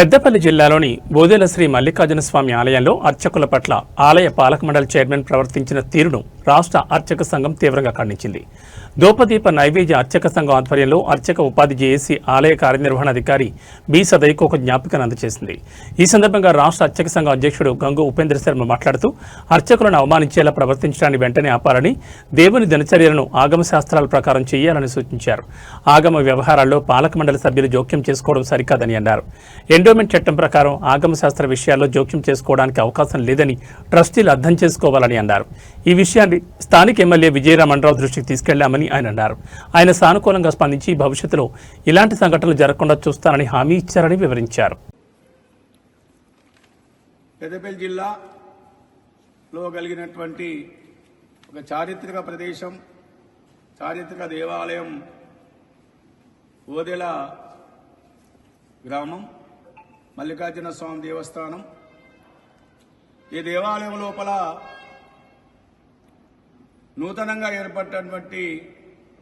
పెద్దపల్లి జిల్లాలోని బోదెల శ్రీ మల్లికార్జున స్వామి ఆలయంలో అర్చకుల పట్ల ఆలయ పాలక మండలి చైర్మన్ ప్రవర్తించిన తీరును రాష్ట్ర అర్చక సంఘం తీవ్రంగా ఖండించింది. దోపదీప నైవేద్య అర్చక సంఘం ఆధ్వర్యంలో అర్చక ఉపాధి జేఏసీ ఆలయ కార్యనిర్వహణాధికారి బి సదయ్కు ఒక జ్ఞాపికను అందజేసింది. ఈ సందర్భంగా రాష్ట్ర అర్చక సంఘం అధ్యక్షుడు గంగు ఉపేంద్ర శర్మ మాట్లాడుతూ అర్చకులను అవమానించేలా ప్రవర్తించడాన్ని వెంటనే ఆపాలని దేవుని దినచర్యలను ఆగమ శాస్త్రాల ప్రకారం చేయాలని సూచించారు. ఆగమ వ్యవహారాల్లో పాలక మండలి సభ్యులు జోక్యం చేసుకోవడం సరికాదని అన్నారు. ఎండోమెంట్ చట్టం ప్రకారం ఆగమ శాస్త్ర విషయాల్లో జోక్యం చేసుకోవడానికి అవకాశం లేదని ట్రస్టీలు అర్థం చేసుకోవాలని అన్నారు. ఈ విషయాన్ని స్థానిక ఎమ్మెల్యే విజయరామన్రావు దృష్టికి తీసుకెళ్ళామని ఆయన అన్నారు. ఆయన సానుకూలంగా స్పందించి భవిష్యత్తులో ఇలాంటి సంఘటనలు జరగకుండా చూస్తానని హామీ ఇచ్చారని వివరించారు. పెద్దపల్లి జిల్లాలో కలిగినటువంటి ఒక చారిత్రక ప్రదేశం చారిత్రక దేవాలయం ఓదెల గ్రామం మల్లికార్జున స్వామి దేవస్థానం. ఈ దేవాలయం లోపల నూతనంగా ఏర్పడినటువంటి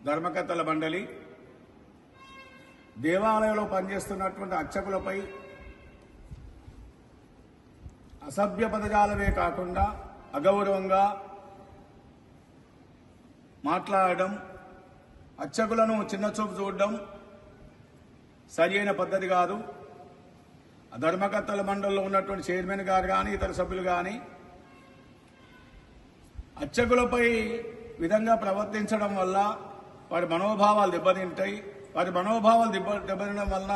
ధర్మకర్తల మండలి దేవాలయంలో పనిచేస్తున్నటువంటి అర్చకులపై అసభ్య పదజాలమే కాకుండా అగౌరవంగా మాట్లాడడం అర్చకులను చిన్నచూపు చూడడం సరియైన పద్ధతి కాదు. ధర్మకర్తల మండలిలో ఉన్నటువంటి చైర్మన్ గారు కానీ ఇతర సభ్యులు కానీ అర్చకులపై విధంగా ప్రవర్తించడం వల్ల వారి మనోభావాలు దెబ్బతింటాయి. వారి మనోభావాలు దెబ్బ దెబ్బతినడం వలన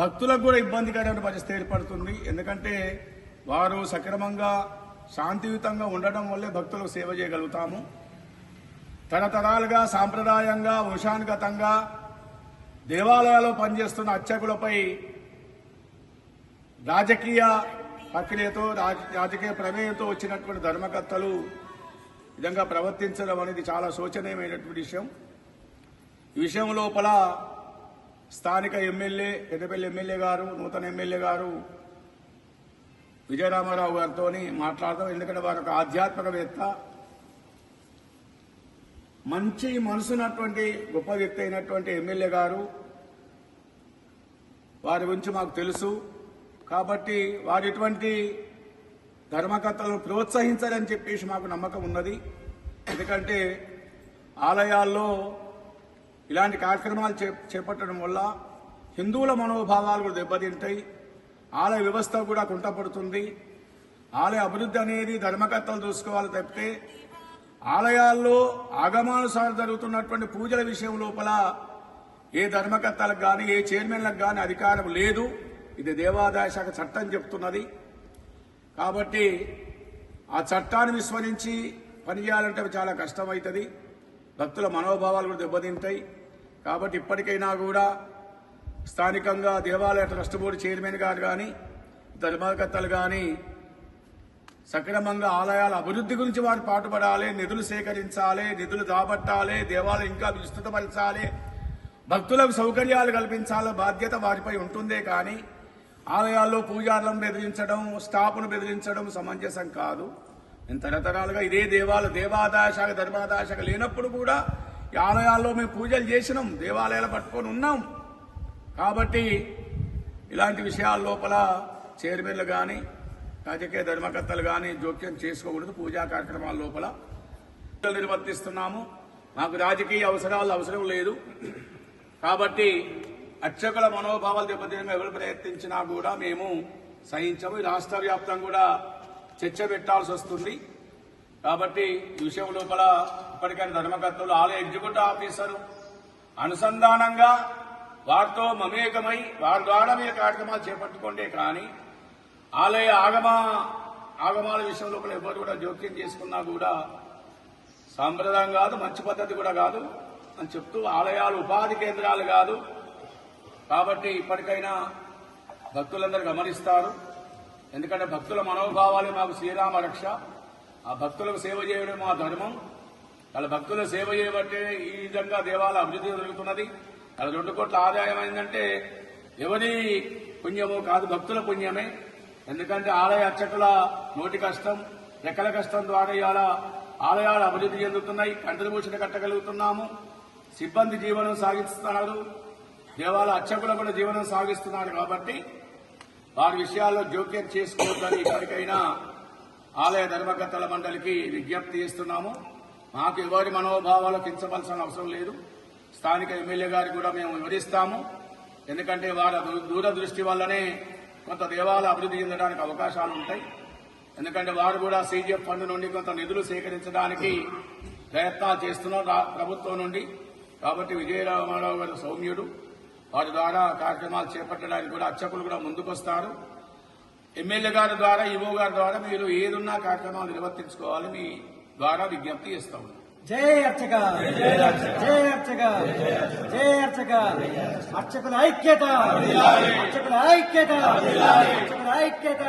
భక్తులకు కూడా ఇబ్బందికరమైన పరిస్థితి ఏర్పడుతుంది. ఎందుకంటే వారు సక్రమంగా శాంతియుతంగా ఉండటం వల్లే భక్తులకు సేవ చేయగలుగుతాము. తరతరాలుగా సాంప్రదాయంగా వంశానుగతంగా దేవాలయాల్లో పనిచేస్తున్న అర్చకులపై రాజకీయ ప్రక్రియతో రాజ- రాజకీయ ప్రమేయంతో వచ్చినటువంటి ధర్మకర్తలు విధంగా ప్రవర్తించడం అనేది చాలా శోచనీయమైనటువంటి విషయం. ఈ విషయం లోపల స్థానిక ఎమ్మెల్యే పెద్దపల్లి ఎమ్మెల్యే గారు నూతన ఎమ్మెల్యే గారు విజయరామారావు గారితో మాట్లాడదాం ఎందుకంటే వారు ఒక ఆధ్యాత్మికవేత్త మంచి మనసున్నటువంటి గొప్ప వ్యక్తి అయినటువంటి ఎమ్మెల్యే గారు. వారి గురించి మాకు తెలుసు. కాబట్టి వారు ఎటువంటి ధర్మకర్తలను ప్రోత్సహించాలని చెప్పేసి మాకు నమ్మకం ఉన్నది. ఎందుకంటే ఆలయాల్లో ఇలాంటి కార్యక్రమాలు చే చేపట్టడం వల్ల హిందువుల మనోభావాలు కూడా దెబ్బతింటాయి. ఆలయ వ్యవస్థ కూడా కుంటపడుతుంది. ఆలయ అభివృద్ధి అనేది ధర్మకర్తలు చూసుకోవాలి తప్పితే ఆలయాల్లో ఆగమానుసారం జరుగుతున్నటువంటి పూజల విషయం లోపల ఏ ధర్మకర్తలకు కానీ ఏ చైర్మన్లకు కానీ అధికారం లేదు. ఇది దేవాదాయ శాఖ చట్టం చెప్తున్నది. కాబట్టి ఆ చట్టాన్ని విస్మరించి పనిచేయాలంటే చాలా కష్టమవుతుంది భక్తుల మనోభావాలు కూడా దెబ్బతింటాయి. కాబట్టి ఇప్పటికైనా కూడా స్థానికంగా దేవాలయ ట్రస్ట్ బోర్డు చైర్మన్ గారు కానీ ధర్మకర్తలు కానీ సక్రమంగా ఆలయాల అభివృద్ధి గురించి వారు పాటుపడాలి నిధులు సేకరించాలి నిధులు దాబట్టాలి దేవాలయం ఇంకా విస్తృతపరచాలి భక్తులకు సౌకర్యాలు కల్పించాల బాధ్యత వారిపై ఉంటుందే కానీ ఆలయాల్లో పూజార్లను బెదిరించడం స్టాఫ్ను బెదిరించడం సమంజసం కాదు. నేను తరతరాలుగా ఇదే దేవాల దేవాదాయ శాఖ ధర్మాదాయ శాఖ లేనప్పుడు కూడా ఈ ఆలయాల్లో మేము పూజలు చేసినాం దేవాలయాలు పట్టుకొని ఉన్నాం. కాబట్టి ఇలాంటి విషయాల లోపల చైర్మన్లు కానీ రాజకీయ ధర్మకర్తలు కానీ జోక్యం చేసుకోకూడదు పూజా కార్యక్రమాల లోపల. పూజలు నిర్వర్తిస్తున్నాము. మాకు రాజకీయ అవసరాలు అవసరం లేదు. కాబట్టి అర్చకుల మనోభావాలు దెబ్బతీయడం ఎవరు ప్రయత్నించినా కూడా మేము సహించము. రాష్ట్ర వ్యాప్తంగా కూడా చర్చ పెట్టాల్సి వస్తుంది. కాబట్టి ఈ విషయం లోపల ఇప్పటికైనా ధర్మకర్తలు ఆలయ ఎగ్జిక్యూటివ్ ఆఫీసరు అనుసంధానంగా వారితో మమేకమై వారి ద్వారా మీరు కార్యక్రమాలు చేపట్టుకోండి కానీ ఆలయ ఆగమ ఆగమాల విషయం లోపల ఎవరు కూడా జోక్యం చేసుకున్నా కూడా సాంప్రదాయం కాదు మంచి పద్ధతి కూడా కాదు అని చెప్తూ ఆలయాలు ఉపాధి కేంద్రాలు కాదు కాబట్టి ఇప్పటికైనా భక్తులందరూ గమనిస్తారు. ఎందుకంటే భక్తుల మనోభావాలే మాకు శ్రీరామ రక్ష. ఆ భక్తులకు సేవ చేయడం మా ధర్మం. వాళ్ళ భక్తుల సేవ చేయబట్టే ఈ విధంగా దేవాలయ అభివృద్ధి జరుగుతున్నది. వాళ్ళ రెండు కోట్ల ఆదాయం అయిందంటే ఎవరి పుణ్యమో కాదు భక్తుల పుణ్యమే. ఎందుకంటే ఆలయ అర్చకుల నోటి కష్టం రెక్కల కష్టం ద్వారా ఇవాళ ఆలయాలు అభివృద్ధి చెందుతున్నాయి. కంటభూషణ కట్టగలుగుతున్నాము. సిబ్బంది జీవనం సాగిస్తున్నారు. దేవాలయ అర్చకులు కూడా జీవనం సాగిస్తున్నారు కాబట్టి వారి విషయాల్లో జోక్యం చేసుకోవద్దని ఇప్పటికైనా ఆలయ ధర్మకర్తల మండలికి విజ్ఞప్తి చేస్తున్నాము. మాకు ఎవరి మనోభావాలు పెంచవలసిన అవసరం లేదు. స్థానిక ఎమ్మెల్యే గారికి కూడా మేము వివరిస్తాము. ఎందుకంటే వారి దూరదృష్టి వల్లనే కొంత దేవాలయ అభివృద్ధి చెందడానికి అవకాశాలు ఉంటాయి. ఎందుకంటే వారు కూడా సీజీఎఫ్ ఫండ్ నుండి కొంత నిధులు సేకరించడానికి ప్రయత్నాలు చేస్తున్నారు రా- ప్రభుత్వం నుండి. కాబట్టి విజయరామారావు గారు సౌమ్యుడు. వారి ద్వారా కార్యక్రమాలు చేపట్టడానికి కూడా అర్చకులు కూడా ముందుకొస్తారు. ఎమ్మెల్యే గారి ద్వారా ఈవో గారి ద్వారా మీరు ఏదున్నా కార్యక్రమాలు నిర్వర్తించుకోవాలి మీ ద్వారా విజ్ఞప్తి చేస్తా ఉన్నాం. జై అర్చక! జై అర్చక! జై అర్చక! అర్చకుల ఐక్యత! అర్చకుల ఐక్యత! అర్చకుల ఐక్యత!